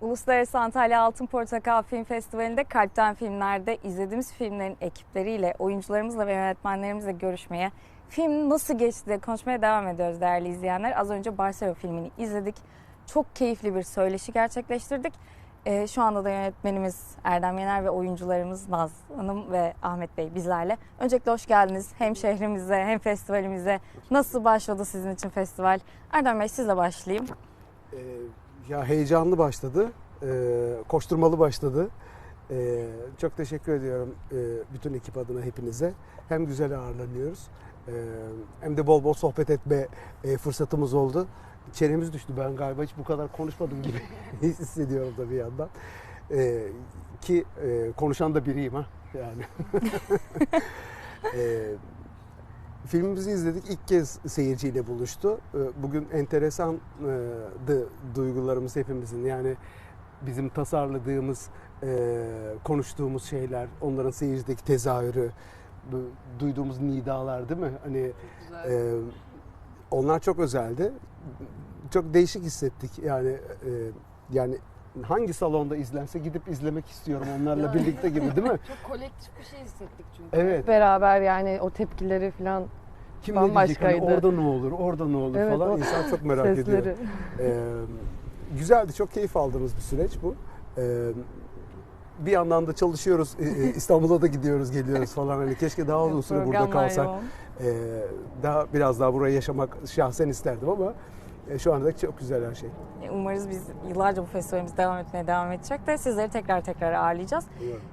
Uluslararası Antalya Altın Portakal Film Festivali'nde Kalpten Filmler'de izlediğimiz filmlerin ekipleriyle, oyuncularımızla ve yönetmenlerimizle görüşmeye, film nasıl geçti konuşmaya devam ediyoruz değerli izleyenler. Az önce Barcelona filmini izledik. Çok keyifli bir söyleşi gerçekleştirdik. Ee, şu anda da yönetmenimiz Erdem Yener ve oyuncularımız Naz Hanım ve Ahmet Bey bizlerle. Öncelikle hoş geldiniz hem şehrimize hem festivalimize. Nasıl başladı sizin için festival? Erdem Bey sizle başlayayım. Ee, ya heyecanlı başladı, ee, koşturmalı başladı. Ee, çok teşekkür ediyorum ee, bütün ekip adına hepinize. Hem güzel ağırlanıyoruz ee, hem de bol bol sohbet etme e, fırsatımız oldu. Çenemiz düştü. Ben galiba hiç bu kadar konuşmadım gibi hissediyorum da bir yandan. Ee, ki e, konuşan da biriyim ha yani. Filmimizi izledik. İlk kez seyirciyle buluştu. Ee, Bugün enteresandı duygularımız hepimizin. Yani bizim tasarladığımız, e, konuştuğumuz şeyler, onların seyircideki tezahürü, duyduğumuz nidalar değil mi? Hani e, onlar çok özeldi. Çok değişik hissettik. Yani e, yani hangi salonda izlense gidip izlemek istiyorum onlarla Yani. birlikte gibi değil mi? Çok kolektif bir şey hissettik çünkü. Evet. Beraber yani o tepkileri falan Kim ne diyecek? Hani Bambaşkaydı. orada ne olur, orada ne olur Evet, falan o insan çok merak ediyor. sesleri. Ee, güzeldi, çok keyif aldığımız bir süreç bu. Ee, bir yandan da çalışıyoruz, Ee, İstanbul'a da gidiyoruz, geliyoruz falan. Hani keşke daha uzun süre burada kalsak. Ee, daha biraz daha burayı yaşamak şahsen isterdim ama e, şu anda çok güzel her şey. E, Umarız biz yıllarca bu festivalimiz devam etmeye devam edecek de sizleri tekrar tekrar ağırlayacağız.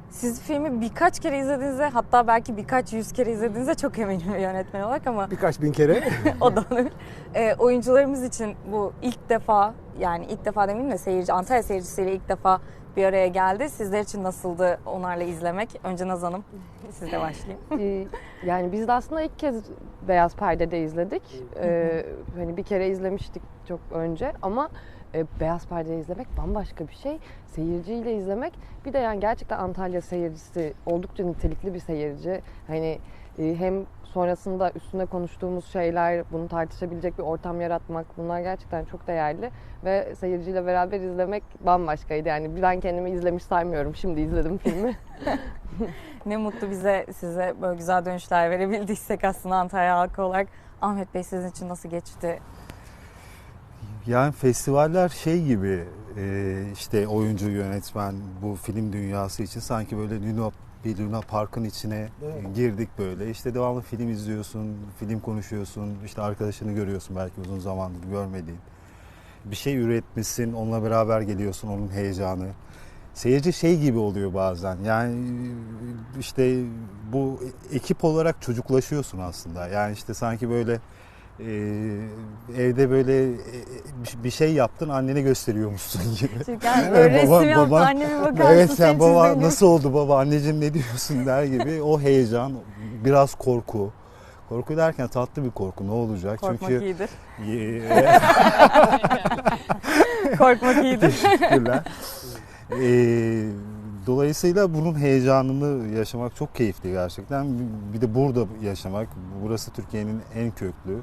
Siz filmi birkaç kere izlediğinizde hatta belki birkaç yüz kere izlediğinizde çok eminim yönetmen olarak ama Birkaç bin kere. o da olabilir. E, oyuncularımız için bu ilk defa yani ilk defa demeyeyim de seyirci Antalya seyircisiyle ilk defa bir araya geldi. Sizler için nasıldı onlarla izlemek? Önce Naz Hanım sizle başlayayım. Ee, yani biz de aslında ilk kez Beyaz Perde'de izledik. Ee, hani bir kere izlemiştik çok önce ama e, Beyaz Perde'yi izlemek bambaşka bir şey. Seyirciyle izlemek bir de yani gerçekten Antalya seyircisi oldukça nitelikli bir seyirci. Hani e, hem sonrasında üstünde konuştuğumuz şeyler, bunu tartışabilecek bir ortam yaratmak bunlar gerçekten çok değerli ve seyirciyle beraber izlemek bambaşkaydı. Yani ben kendimi izlemiş saymıyorum. Şimdi izledim filmi. Ne mutlu bize size böyle güzel dönüşler verebildiysek aslında Antalya halkı olarak. Ahmet Bey sizin için nasıl geçti? Yani festivaller şey gibi e, işte oyuncu yönetmen bu film dünyası için sanki böyle Luna bir Luna Park'ın içine Evet. girdik böyle. İşte devamlı film izliyorsun, film konuşuyorsun, işte arkadaşını görüyorsun belki uzun zamandır görmediğin. Bir şey üretmişsin, onunla beraber geliyorsun, onun heyecanı. Seyirci şey gibi oluyor bazen. Yani işte bu ekip olarak çocuklaşıyorsun aslında. Yani işte sanki böyle e, evde böyle e, bir- bir şey yaptın annene gösteriyormuşsun gibi. Çünkü yani böyle Baba- resim baba- anne bir bakar Evet sen baba çizdiğim nasıl oldu baba anneciğim ne diyorsun der gibi o heyecan biraz korku. Korku derken tatlı bir korku ne olacak? Korkmak Çünkü iyidir. Korkmak iyidir. Teşekkürler. Ee, dolayısıyla bunun heyecanını yaşamak çok keyifli gerçekten. Bir de burada yaşamak, burası Türkiye'nin en köklü,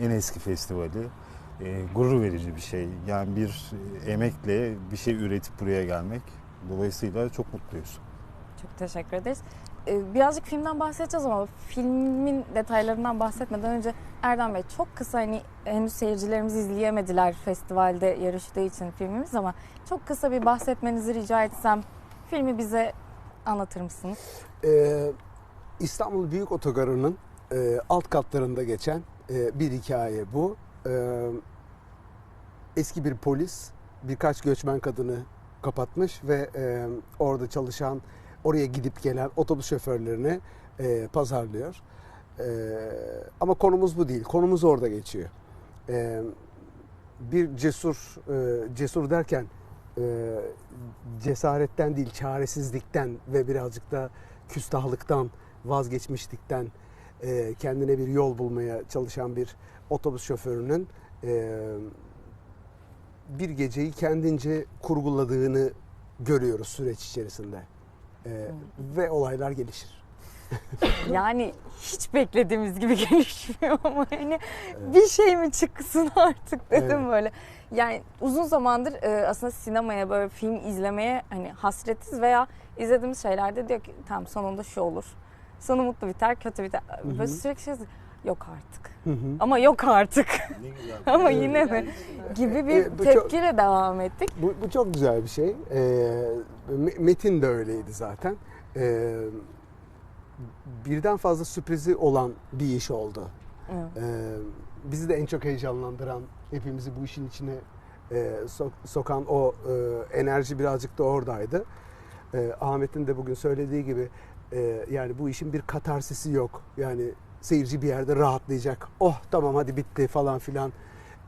en eski festivali. Ee, gurur verici bir şey. Yani bir emekle bir şey üretip buraya gelmek. Dolayısıyla çok mutluyuz. Çok teşekkür ederiz. Ee, Birazcık filmden bahsedeceğiz ama filmin detaylarından bahsetmeden önce Erdem Bey çok kısa hani henüz seyircilerimiz izleyemediler festivalde yarıştığı için filmimiz ama çok kısa bir bahsetmenizi rica etsem filmi bize anlatır mısınız? Ee, İstanbul Büyük Otogarı'nın e, alt katlarında geçen e, bir hikaye bu. Ee, eski bir polis birkaç göçmen kadını kapatmış ve e, orada çalışan, oraya gidip gelen otobüs şoförlerini e, pazarlıyor. E, ama konumuz bu değil. Konumuz orada geçiyor. Bir cesur, e, cesur derken cesaretten değil, çaresizlikten ve birazcık da küstahlıktan, vazgeçmişlikten e, kendine bir yol bulmaya çalışan bir otobüs şoförünün e, bir geceyi kendince kurguladığını görüyoruz süreç içerisinde. E, ve olaylar gelişir. yani hiç beklediğimiz gibi gelişmiyor ama hani bir şey mi çıksın artık dedim Evet. böyle. Yani uzun zamandır e, aslında sinemaya böyle film izlemeye hani hasretiz veya izlediğimiz şeylerde diyor ki tamam sonunda şu olur. Sonu mutlu biter, kötü biter. hı. Böyle sürekli şey yok artık. Hı hı. Ama yok artık. Ne güzel. Ama yine mi? Gibi bir E, bu çok- tepkiyle devam ettik. Bu, bu çok güzel bir şey. Me- Metin de öyleydi zaten. Ee, birden fazla sürprizi olan bir iş oldu. Evet. Ee, bizi de en çok heyecanlandıran, hepimizi bu işin içine e, sok- sokan o e, enerji birazcık da oradaydı. Ee, Ahmet'in de bugün söylediği gibi e, yani bu işin bir katarsisi yok. Yani seyirci bir yerde rahatlayacak. Oh tamam hadi bitti falan filan.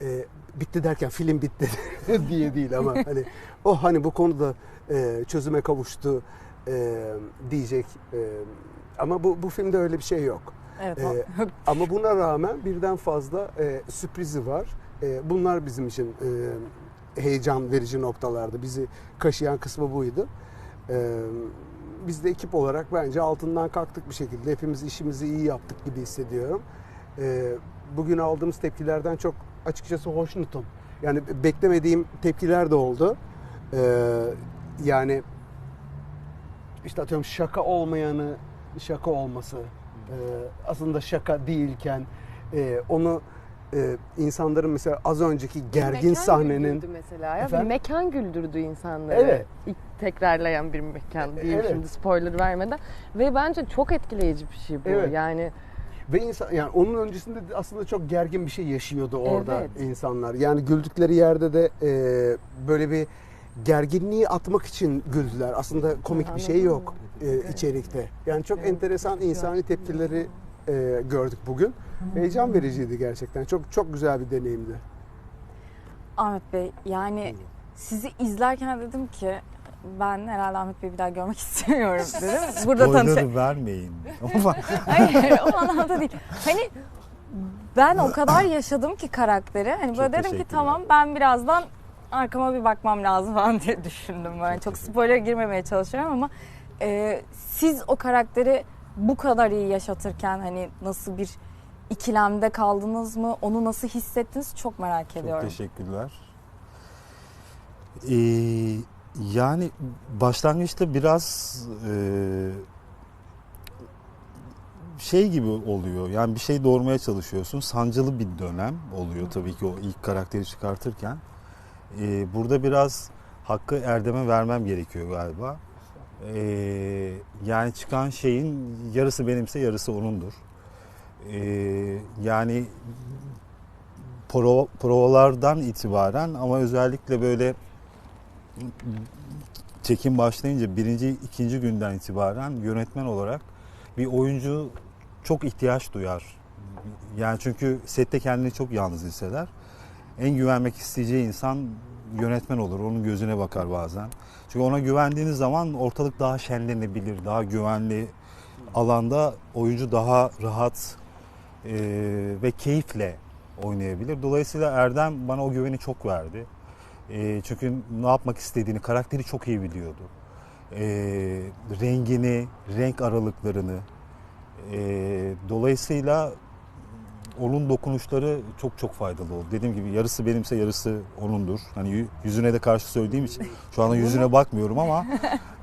Ee, bitti derken film bitti diye değil ama hani oh hani bu konuda e, çözüme kavuştu e, diyecek. E, ama bu bu filmde öyle bir şey yok. Evet. Ee, o- Ama buna rağmen birden fazla e, sürprizi var. E, bunlar bizim için e, heyecan verici noktalardı. Bizi kaşıyan kısmı buydu. E, biz de ekip olarak bence altından kalktık bir şekilde. Hepimiz işimizi iyi yaptık gibi hissediyorum. E, bugün aldığımız tepkilerden çok açıkçası hoşnutum. Yani beklemediğim tepkiler de oldu. E, yani işte atıyorum şaka olmayanı şaka olması e, aslında şaka değilken e, onu e, insanların mesela az önceki gergin Mekan sahnenin güldürdü mesela ya. Efendim? Bir mekan güldürdü insanları. Evet. İlk tekrarlayan bir mekan diyeyim Evet. şimdi spoiler vermeden. Ve bence çok etkileyici bir şey bu. Evet. Yani ve insan yani onun öncesinde de aslında çok gergin bir şey yaşıyordu orada Evet. insanlar. Yani güldükleri yerde de e, böyle bir gerginliği atmak için güldüler. Aslında komik bir şey yok e, içerikte. Yani çok Evet. enteresan insani tepkileri e, gördük bugün. Heyecan vericiydi gerçekten. Çok çok güzel bir deneyimdi. Ahmet Bey yani sizi izlerken dedim ki ben herhalde Ahmet Bey'i bir daha görmek istemiyorum dedim. Burada. Spoiler vermeyin. Hayır o anlamda değil. Hani ben o kadar yaşadım ki karakteri. Hani böyle Çok dedim ki tamam ben birazdan arkama bir bakmam lazım falan diye düşündüm. Böyle çok, spoiler girmemeye çalışıyorum ama e, siz o karakteri bu kadar iyi yaşatırken hani nasıl bir ikilemde kaldınız mı? Onu nasıl hissettiniz çok merak Çok ediyorum. teşekkürler. Ee, yani başlangıçta biraz e, şey gibi oluyor. Yani bir şey doğurmaya çalışıyorsun. Sancılı bir dönem oluyor tabii ki o ilk karakteri çıkartırken. Ee, burada biraz hakkı Erdem'e vermem gerekiyor galiba. Ee, yani çıkan şeyin yarısı benimse yarısı onundur. Ee, yani prova- provalardan itibaren ama özellikle böyle çekim başlayınca birinci, ikinci günden itibaren yönetmen olarak bir oyuncu çok ihtiyaç duyar. Yani çünkü sette kendini çok yalnız hisseder. En güvenmek isteyeceği insan yönetmen olur. Onun gözüne bakar bazen. Çünkü ona güvendiğiniz zaman ortalık daha şenlenebilir, daha güvenli alanda oyuncu daha rahat e, ve keyifle oynayabilir. Dolayısıyla Erdem bana o güveni çok verdi. E, çünkü ne yapmak istediğini, karakteri çok iyi biliyordu. E, rengini, renk aralıklarını. E, dolayısıyla onun dokunuşları çok çok faydalı oldu. Dediğim gibi yarısı benimse yarısı onundur. Hani yü- yüzüne de karşı söylediğim için şu anda yüzüne bakmıyorum ama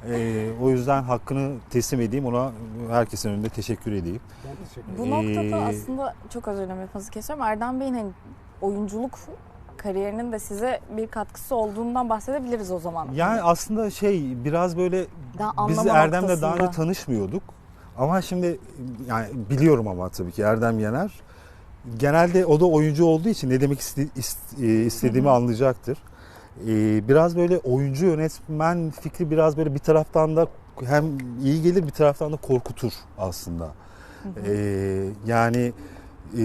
e, o yüzden hakkını teslim edeyim ona herkesin önünde teşekkür edeyim. Ben teşekkür Bu Ee, noktada aslında çok özür dilerim lafınızı kesiyorum. Erdem Bey'in hani oyunculuk kariyerinin de size bir katkısı olduğundan bahsedebiliriz o zaman. Yani aslında şey biraz böyle Daha biz Erdem'le daha önce noktasında. tanışmıyorduk. Ama şimdi yani biliyorum ama tabii ki Erdem Yener. Genelde o da oyuncu olduğu için ne demek e, istediğimi anlayacaktır. Ee, Biraz böyle oyuncu yönetmen fikri biraz böyle bir taraftan da hem iyi gelir bir taraftan da korkutur aslında. Ee, yani e,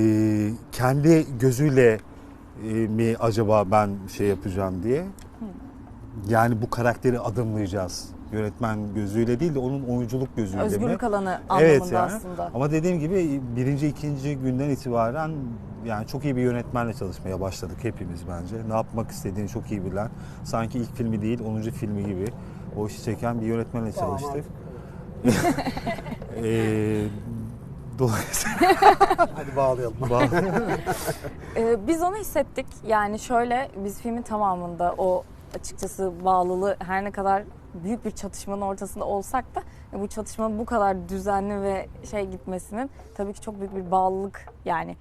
kendi gözüyle mi acaba ben şey yapacağım diye. Yani bu karakteri adımlayacağız. Yönetmen gözüyle değil de onun oyunculuk gözüyle mi? Özgürlük alanı Evet anlamında yani. aslında. Ama dediğim gibi birinci, ikinci günden itibaren yani çok iyi bir yönetmenle çalışmaya başladık hepimiz bence. Ne yapmak istediğini çok iyi bilen, sanki ilk filmi değil 10. filmi gibi o işi çeken bir yönetmenle çalıştık. Ee, dolayısıyla Hadi bağlayalım. Ee, biz onu hissettik. Yani şöyle biz filmin tamamında o açıkçası bağlılığı her ne kadar büyük bir çatışmanın ortasında olsak da e, bu çatışmanın bu kadar düzenli ve şey gitmesinin tabii ki çok büyük bir bağlılık yani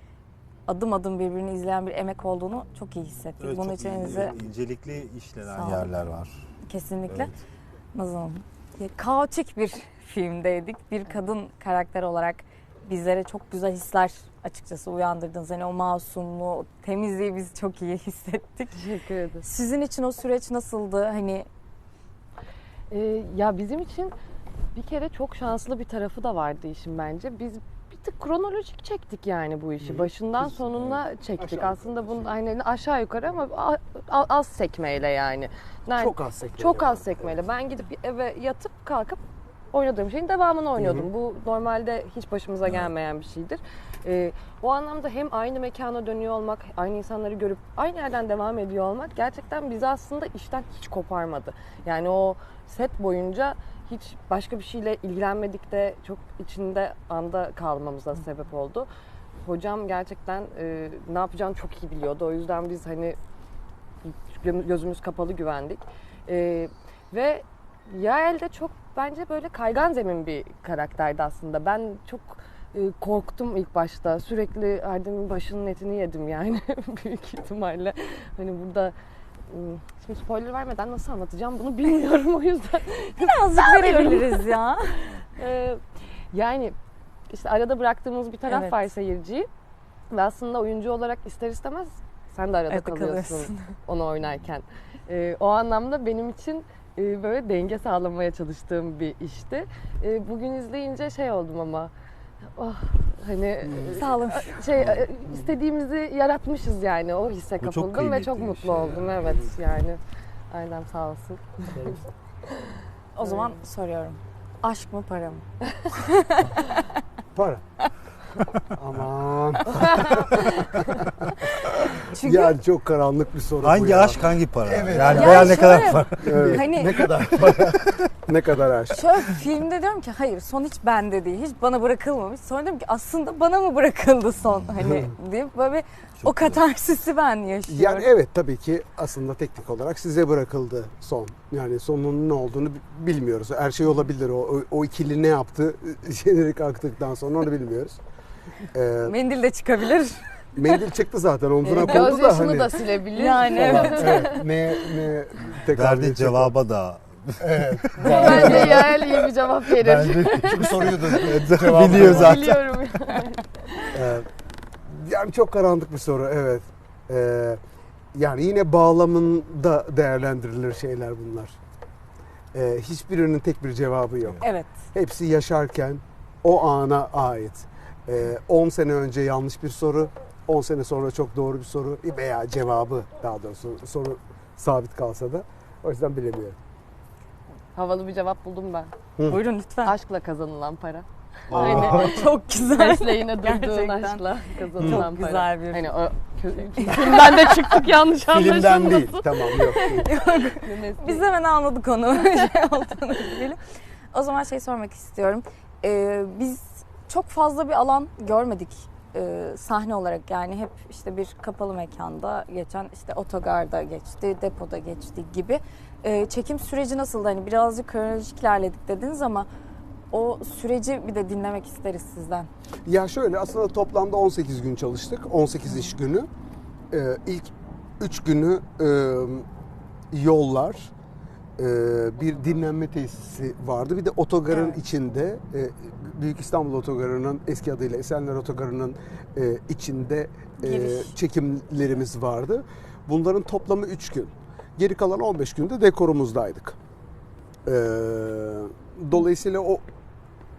adım adım birbirini izleyen bir emek olduğunu çok iyi hissettik. Evet, Bunun çok için size incelikli işlenen yerler var. kesinlikle Evet. Ya, Kaotik bir filmdeydik. Bir kadın karakter olarak bizlere çok güzel hisler açıkçası uyandırdınız. Hani o masumluğu, o temizliği biz çok iyi hissettik. Teşekkür ederim. Sizin için o süreç nasıldı? Hani Ee, ya bizim için bir kere çok şanslı bir tarafı da vardı işin bence. Biz bir tık kronolojik çektik yani bu işi. Başından Biz, sonuna çektik. aşağı Aslında bunun hani aşağı yukarı ama az sekmeyle yani. Nerede- Çok az sekme. Çok az sekmeyle. Ben gidip eve yatıp kalkıp oynadığım şeyin devamını oynuyordum. Bu normalde hiç başımıza gelmeyen bir şeydir. Ee, o anlamda hem aynı mekana dönüyor olmak, aynı insanları görüp aynı yerden devam ediyor olmak gerçekten bizi aslında işten hiç koparmadı. Yani o set boyunca hiç başka bir şeyle ilgilenmedik de çok içinde anda kalmamıza sebep oldu. Hocam gerçekten e, ne yapacağını çok iyi biliyordu. O yüzden biz hani gö- gözümüz kapalı güvendik. Ee, ve Yael de çok bence böyle kaygan zemin bir karakterdi aslında. Ben çok e, korktum ilk başta. Sürekli Erdem'in başının etini yedim yani büyük ihtimalle. Hani burada ım, Şimdi spoiler vermeden nasıl anlatacağım bunu bilmiyorum o yüzden. birazcık verebiliriz ya. Ee, yani işte arada bıraktığımız bir taraf Evet. var seyirciyi. Ve aslında oyuncu olarak ister istemez sen de arada Arada kalıyorsun kalıyorsun. onu oynarken. Ee, o anlamda benim için e, böyle denge sağlamaya çalıştığım bir işti. E, bugün izleyince şey oldum ama oh, hani e, Sağ olun. şey e, istediğimizi yaratmışız yani o hisse Bu çok kapıldım ve çok bir mutlu şey oldum ya. evet yani. Aynen sağ olsun. O zaman soruyorum. Aşk mı para mı? Para. Aman. Çünkü Yani çok karanlık bir soru bu Hangi ya. aşk hangi para? Evet. Yani Ya veya ne kadar şöyle- para? Evet. Hani- Ne kadar para? ne kadar aşk? şöyle filmde diyorum ki hayır son hiç bende değil. Hiç bana bırakılmamış. Sonra diyorum ki aslında bana mı bırakıldı son? Hani deyip böyle bir o Çok güzel. katarsisi ben yaşıyorum. Yani evet tabii ki aslında teknik olarak size bırakıldı son. Yani sonunun ne olduğunu bi- bilmiyoruz. Her şey olabilir. O, o, o ikili ne yaptı jenerik aktıktan sonra onu bilmiyoruz. Ee, Mendil de çıkabilir. Mendil çıktı zaten omzuna kondu da hani. da silebilir. Yani evet. evet. Ne ne tekrar Verdiği edecek o. cevaba da Bence Yael iyi bir cevap verir. bence Çünkü soruyu da biliyor zaten. Biliyorum. Ee, yani çok karanlık bir soru evet. Ee, yani yine bağlamında değerlendirilir şeyler bunlar. Ee, hiçbirinin tek bir cevabı yok. Evet. Hepsi yaşarken o ana ait. Ee, 10 sene önce yanlış bir soru, 10 sene sonra çok doğru bir soru veya cevabı daha doğrusu soru sabit kalsa da o yüzden bilemiyorum. Havalı bir cevap buldum ben. Buyurun lütfen. Aşkla kazanılan para. Aynen. Çok güzel. Mesleğine durduğun Gerçekten. aşkla kazanılan Çok para. güzel bir- Hani o kö- filmden de çıktık yanlış anlaşılmasın. Filmden değil. Tamam yok. değil. Mesleği- Biz hemen anladık onu şey olduğunu bilelim. O zaman şey sormak istiyorum. Ee, biz çok fazla bir alan görmedik e, sahne olarak yani hep işte bir kapalı mekanda geçen işte otogarda geçti, depoda geçti gibi. Ee, çekim süreci nasıldı? Hani birazcık kronolojik ilerledik dediniz ama o süreci bir de dinlemek isteriz sizden. Ya şöyle aslında toplamda 18 gün çalıştık. 18 iş günü. Ee, ilk 3 günü e, yollar, e, bir dinlenme tesisi vardı. Bir de otogarın Evet. içinde e, Büyük İstanbul Otogarı'nın eski adıyla Esenler Otogarı'nın e, içinde e, çekimlerimiz vardı. Bunların toplamı 3 gün. Geri kalan 15 günde dekorumuzdaydık. Ee, dolayısıyla o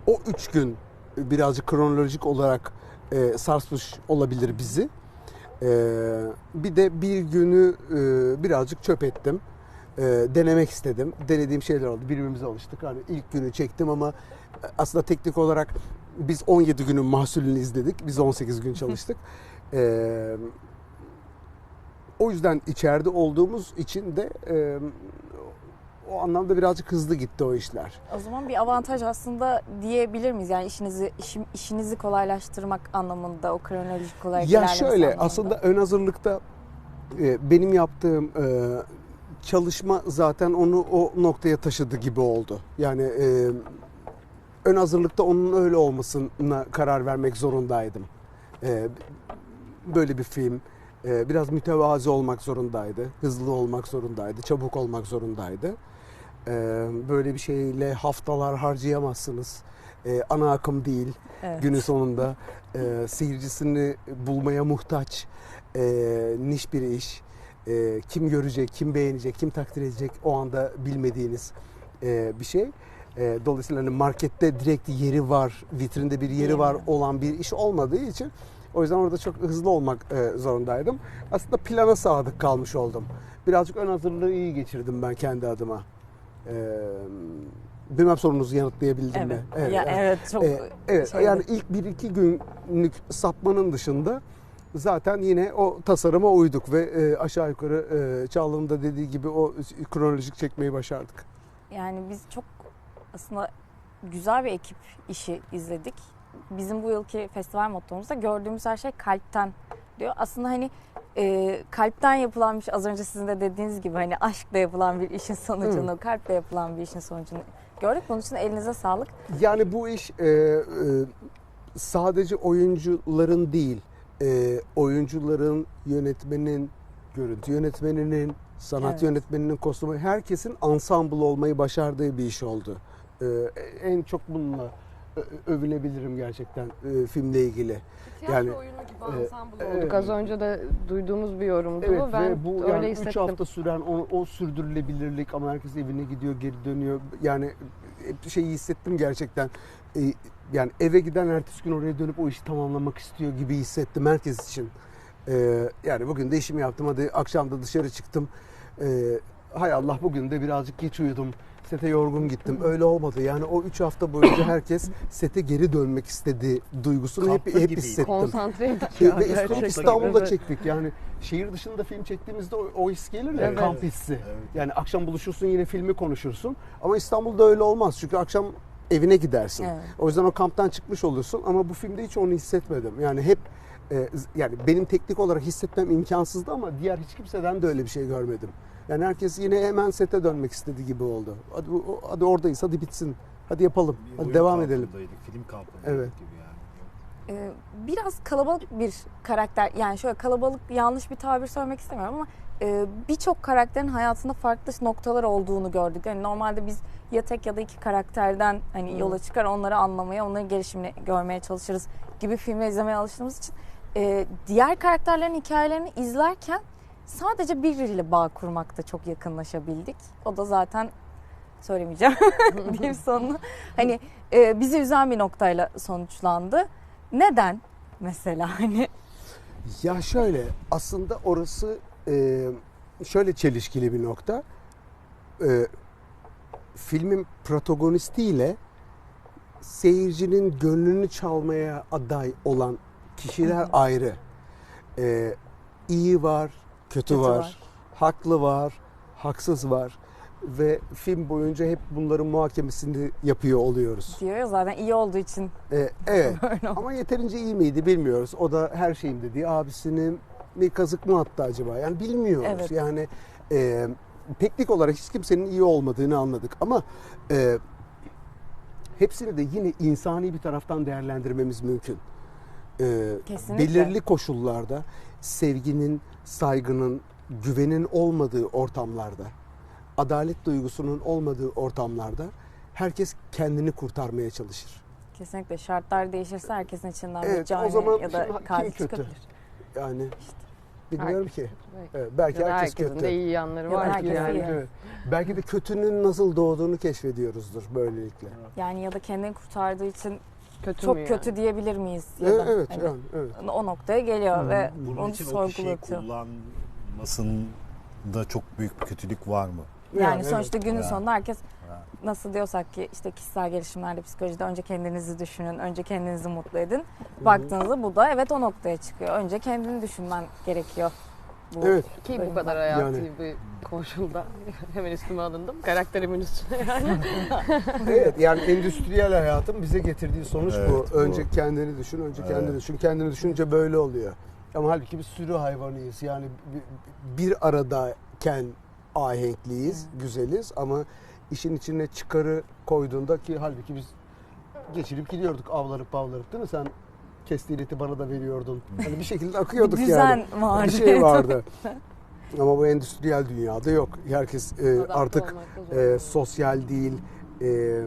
o üç gün birazcık kronolojik olarak e, sarsmış olabilir bizi. E, bir de bir günü e, birazcık çöp ettim. E, denemek istedim. Denediğim şeyler oldu. Birbirimize alıştık. Hani ilk günü çektim ama aslında teknik olarak biz 17 günün mahsulünü izledik. Biz 18 gün çalıştık. E, o yüzden içeride olduğumuz için de e, o anlamda birazcık hızlı gitti o işler. O zaman bir avantaj aslında diyebilir miyiz? Yani işinizi işim, işinizi kolaylaştırmak anlamında o kronolojik olarak Ya şöyle anlamında. aslında ön hazırlıkta e, benim yaptığım e, çalışma zaten onu o noktaya taşıdı gibi oldu. Yani e, ön hazırlıkta onun öyle olmasına karar vermek zorundaydım. E, böyle bir film e, biraz mütevazi olmak zorundaydı, hızlı olmak zorundaydı, çabuk olmak zorundaydı. E, böyle bir şeyle haftalar harcayamazsınız. E, ana akım değil Evet. günün sonunda e, seyircisini bulmaya muhtaç e, niş bir iş. E, kim görecek, kim beğenecek, kim takdir edecek o anda bilmediğiniz e, bir şey. E, dolayısıyla hani markette direkt yeri var, vitrinde bir yeri var olan bir iş olmadığı için o yüzden orada çok hızlı olmak e, zorundaydım. Aslında plana sadık kalmış oldum. Birazcık ön hazırlığı iyi geçirdim ben kendi adıma. E, bilmem sorunuzu yanıtlayabildim mi? Evet. ya, evet çok Ee, evet şeydi. yani ilk bir iki günlük sapmanın dışında zaten yine o tasarıma uyduk ve e, aşağı yukarı e, Çağla'nın da dediği gibi o kronolojik çekmeyi başardık. Yani biz çok aslında güzel bir ekip işi izledik. Bizim bu yılki festival mottomuzda gördüğümüz her şey kalpten diyor. Aslında hani e, kalpten yapılan bir şey az önce sizin de dediğiniz gibi hani aşkla yapılan bir işin sonucunu, kalple yapılan bir işin sonucunu gördük. Bunun için elinize sağlık. Yani bu iş e, e, sadece oyuncuların değil, e, oyuncuların, yönetmenin, görüntü yönetmeninin, sanat Evet. yönetmeninin, kostümü herkesin ensemble olmayı başardığı bir iş oldu. E, en çok bununla ö- övünebilirim gerçekten e, filmle ilgili. Tiyatro Yani, oyunu gibi e, ensemble evet. olduk. Az önce de duyduğumuz bir yorumdu Evet bu. Ben ve bu öyle yani 3 hissettim. hafta süren o, o sürdürülebilirlik ama herkes evine gidiyor geri dönüyor. Yani şeyi hissettim gerçekten. Ee, yani eve giden ertesi gün oraya dönüp o işi tamamlamak istiyor gibi hissettim herkes için. Ee, yani bugün de işimi yaptım hadi akşam da dışarı çıktım. Ee, hay Allah bugün de birazcık geç uyudum. Sete yorgun gittim. Öyle olmadı. Yani o 3 hafta boyunca herkes sete geri dönmek istediği duygusunu hep, Kampta hep gibi. hissettim. Konsantreydik Ve ya üstelik gerçekten. İstanbul'da Evet. çektik. Yani şehir dışında film çektiğimizde o, o his gelir ya Evet. kamp hissi. Evet. Yani akşam buluşursun yine filmi konuşursun. Ama İstanbul'da öyle olmaz. Çünkü akşam evine gidersin. Evet. O yüzden o kamptan çıkmış olursun ama bu filmde hiç onu hissetmedim. Yani hep e, yani benim teknik olarak hissetmem imkansızdı ama diğer hiç kimseden de öyle bir şey görmedim. Yani herkes yine hemen sete dönmek istedi gibi oldu. Hadi, hadi oradayız, hadi bitsin. Hadi yapalım. Bir Hadi devam edelim. Film kampındaydık Evet. gibi yani. Ee, biraz kalabalık bir karakter yani şöyle kalabalık yanlış bir tabir söylemek istemiyorum ama e, birçok karakterin hayatında farklı noktalar olduğunu gördük. Yani normalde biz ya tek ya da iki karakterden hani yola çıkar onları anlamaya, onların gelişimini görmeye çalışırız gibi filmleri izlemeye alıştığımız için e, diğer karakterlerin hikayelerini izlerken sadece biriyle bağ kurmakta çok yakınlaşabildik. O da zaten söylemeyeceğim diyeyim sonunu. Hani e, bizi üzen bir noktayla sonuçlandı. Neden mesela hani Ya şöyle aslında orası e, şöyle çelişkili bir nokta. E, filmin protagonistiyle seyircinin gönlünü çalmaya aday olan kişiler ayrı. E, iyi var, kötü, Kötü var, var. haklı var, haksız var ve film boyunca hep bunların muhakemesini yapıyor oluyoruz. diyor ya zaten iyi olduğu için E, evet. Ama yeterince iyi miydi bilmiyoruz. O da her şeyim dediği abisinin bir kazık mı attı acaba? Yani bilmiyoruz. Evet. Yani e, teknik olarak hiç kimsenin iyi olmadığını anladık. Ama e, hepsini de yine insani bir taraftan değerlendirmemiz mümkün. E, Kesinlikle. belirli koşullarda sevginin, saygının, güvenin olmadığı ortamlarda, adalet duygusunun olmadığı ortamlarda herkes kendini kurtarmaya çalışır. Kesinlikle şartlar değişirse herkesin içinden bir Evet, o cani zaman ya da katil kötü? çıkabilir. Yani bilmiyorum Herkes ki. Belki. Evet, belki Ya herkes kötü. de iyi yanları Ya var ki herkes yani. Evet. Belki de kötünün nasıl doğduğunu keşfediyoruzdur böylelikle. Yani ya da kendini kurtardığı için Kötü çok mü yani? kötü diyebilir miyiz? Ya Evet, da evet, hani yani, evet. o noktaya geliyor ve Bunun onu için sorgulatıyor. kullanmasında çok büyük bir kötülük var mı? Yani, Yani sonuçta günün Yani. sonunda herkes Yani. nasıl diyorsak ki işte kişisel gelişimlerde psikolojide önce kendinizi düşünün, önce kendinizi mutlu edin. Baktığınızda bu da evet o noktaya çıkıyor. Önce kendini düşünmen gerekiyor bu. Evet. Ki bu kadar hayati Yani. bir koşulda hemen üstüme alındım. Karakterimin üstüne yani. Evet yani endüstriyel hayatın bize getirdiği sonuç Evet, bu. bu. Önce kendini düşün, önce kendini Evet. düşün. Kendini düşününce böyle oluyor. Ama halbuki biz sürü hayvanıyız. Yani bir- aradayken ahenkliyiz, güzeliz ama işin içine çıkarı koyduğunda ki halbuki biz geçirip gidiyorduk avlanıp avlanıp değil mi? Sen kestiğin eti bana da veriyordun. Hani bir şekilde akıyorduk bir yani. düzen vardı. Bir şey vardı. Ama bu endüstriyel dünyada yok. Herkes e, artık e, sosyal değil, e,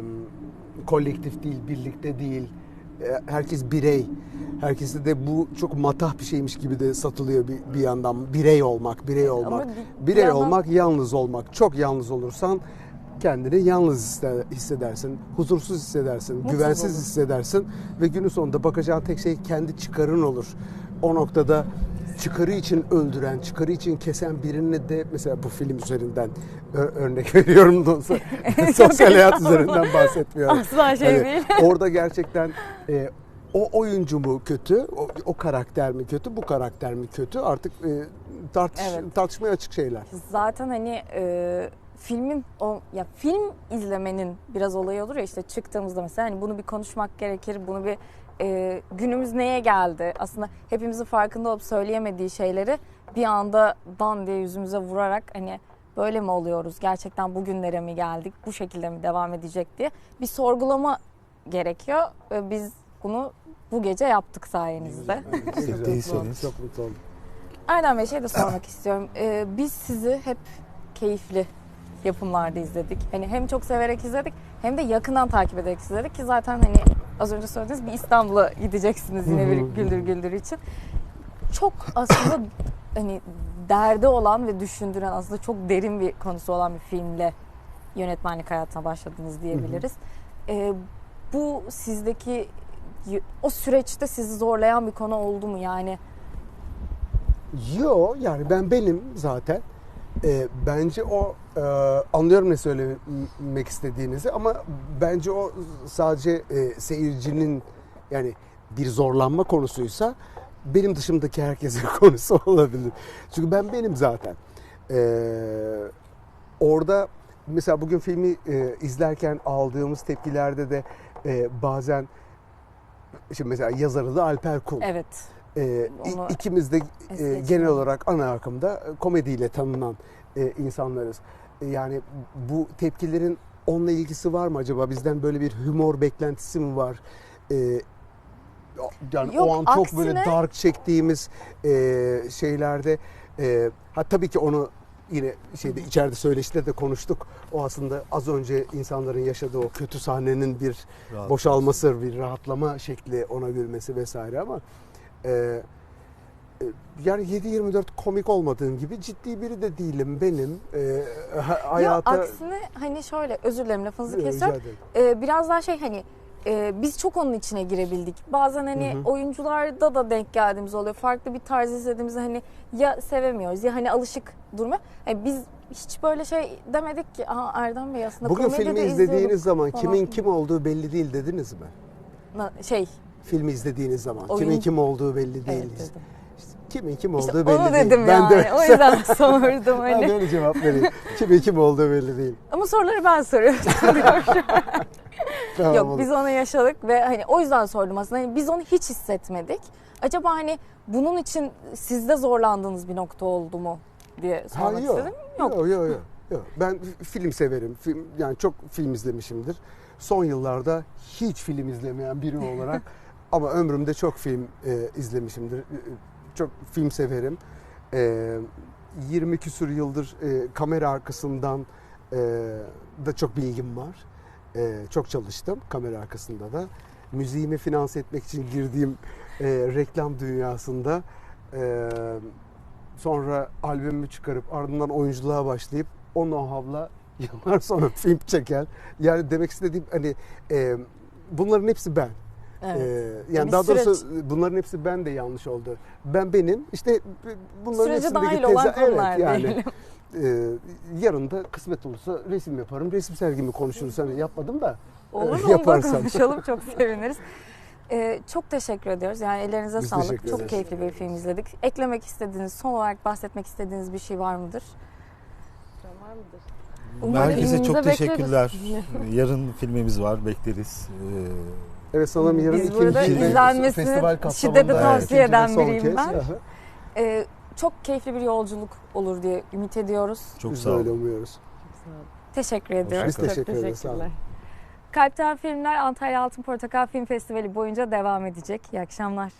kolektif değil, birlikte değil. E, herkes birey. Herkese de bu çok matah bir şeymiş gibi de satılıyor bir, bir yandan. Birey olmak, birey olmak. bir- birey bir yandan- olmak, yalnız olmak. Çok yalnız olursan kendini yalnız hisse- hissedersin, huzursuz hissedersin, Mutsuz güvensiz olursun. hissedersin ve günün sonunda bakacağın tek şey kendi çıkarın olur. O noktada çıkarı için öldüren, çıkarı için kesen birini de mesela bu film üzerinden örnek veriyorum da olsa sosyal hayat üzerinden bahsetmiyorum. Asla şey Hani değil. orada gerçekten e, o oyuncu mu kötü, o, o karakter mi kötü, bu karakter mi kötü artık e, tartış, Evet. tartışmaya açık şeyler. Zaten hani e, filmin o ya film izlemenin biraz olayı olur ya işte çıktığımızda mesela hani bunu bir konuşmak gerekir. Bunu bir e, günümüz neye geldi? Aslında hepimizin farkında olup söyleyemediği şeyleri bir anda dan diye yüzümüze vurarak hani böyle mi oluyoruz? Gerçekten bugünlere mi geldik? Bu şekilde mi devam edecek diye bir sorgulama gerekiyor. Ve biz bunu bu gece yaptık sayenizde. İsterseniz. Çok mutlu oldum. Erdem Bey şey de sormak istiyorum. Ee, biz sizi hep keyifli yapımlarda izledik. Hani hem çok severek izledik hem de yakından takip ederek izledik ki zaten hani az önce söylediğiniz bir İstanbul'a gideceksiniz yine bir güldür güldür için. Çok aslında hani derdi olan ve düşündüren aslında çok derin bir konusu olan bir filmle yönetmenlik hayatına başladınız diyebiliriz. Ee, bu sizdeki o süreçte sizi zorlayan bir konu oldu mu yani? Yo yani ben benim zaten. Ee, bence o e, anlıyorum ne söylemek istediğinizi ama bence o sadece e, seyircinin yani bir zorlanma konusuysa benim dışımdaki herkesin konusu olabilir. Çünkü ben benim zaten. Ee, orada mesela bugün filmi e, izlerken aldığımız tepkilerde de e, bazen şimdi mesela yazarı da Alper Kul. Evet. Onu i- ikimiz de e, genel olarak ana akımda e, komediyle tanınan e, insanlarız. E, yani bu tepkilerin onunla ilgisi var mı acaba? Bizden böyle bir humor beklentisi mi var? E, yani Yok, o an çok böyle aksine- dark çektiğimiz e, şeylerde e, ha tabii ki onu yine şeyde içeride söyleşide de konuştuk. O aslında az önce insanların yaşadığı o kötü sahnenin bir Rahat boşalması, bir rahatlama şekli ona gülmesi vesaire ama e, e, yani 7-24 komik olmadığım gibi ciddi biri de değilim benim. E, ha- hayata... Ya aksine hani şöyle özür dilerim lafınızı kesiyorum. Ee, biraz daha şey hani e, biz çok onun içine girebildik. Bazen hani Hı hı. oyuncularda da denk geldiğimiz oluyor. Farklı bir tarz izlediğimizde hani ya sevemiyoruz ya hani alışık durma. Yani biz hiç böyle şey demedik ki Aa, Erdem Bey aslında Bugün filmi de izlediğiniz izliyorduk." zaman falan. kimin kim olduğu belli değil dediniz mi? Şey Filmi izlediğiniz zaman Oyun- kimin kim olduğu belli değil. evet dedim. Kimin kim olduğu İşte belli onu değil. dedim ben yani. de O yüzden sordum ben hani. de öyle cevap vereyim. kimin kim olduğu belli değil. Ama soruları ben soruyorum. Tamam, Yok olur. biz onu yaşadık ve hani o yüzden sordum aslında. Hani biz onu hiç hissetmedik. Acaba hani bunun için sizde zorlandığınız bir nokta oldu mu diye Ha, sormak yok. istedim. Yok. Yok yok yok. yok. Ben film severim. Film yani çok film izlemişimdir. Son yıllarda hiç film izlemeyen biri olarak ama ömrümde çok film e, izlemişimdir. E, Çok film severim. E, 20 küsur yıldır e, kamera arkasından e, da çok bilgim var. E, çok çalıştım kamera arkasında da. Müziğimi finanse etmek için girdiğim e, reklam dünyasında e, sonra albümümü çıkarıp ardından oyunculuğa başlayıp o know-how'la yıllar sonra film çeken yani demek istediğim hani e, bunların hepsi ben. Evet. E, yani Bir daha süreç- doğrusu bunların hepsi ben de yanlış oldu. Ben benim işte bunların Sürece hepsindeki dahil teza- evet, yani e, yarın da kısmet olursa resim yaparım. Resim sergimi konuşuruz. Hani yapmadım da Olur mu? Yaparsam. konuşalım. Çok seviniriz. Ee, çok teşekkür ediyoruz. Yani ellerinize Biz sağlık. Çok ederiz. keyifli bir film izledik. Eklemek istediğiniz, son olarak bahsetmek istediğiniz bir şey var mıdır? Var mıdır? Umarım Herkese çok teşekkürler. bekleriz. Yarın filmimiz var, bekleriz. Ee, Evet sanırım yarın Biz burada izlenmesini şiddetle evet, tavsiye ve eden biriyim kez. ben. Ee, çok keyifli bir yolculuk olur diye ümit ediyoruz. çok Biz sağ olun. umuyoruz. Çok sağ olun. Teşekkür ediyoruz. Biz Çok teşekkür ederiz. Sağ olun. teşekkürler. Kalpten Filmler Antalya Altın Portakal Film Festivali boyunca devam edecek. İyi akşamlar.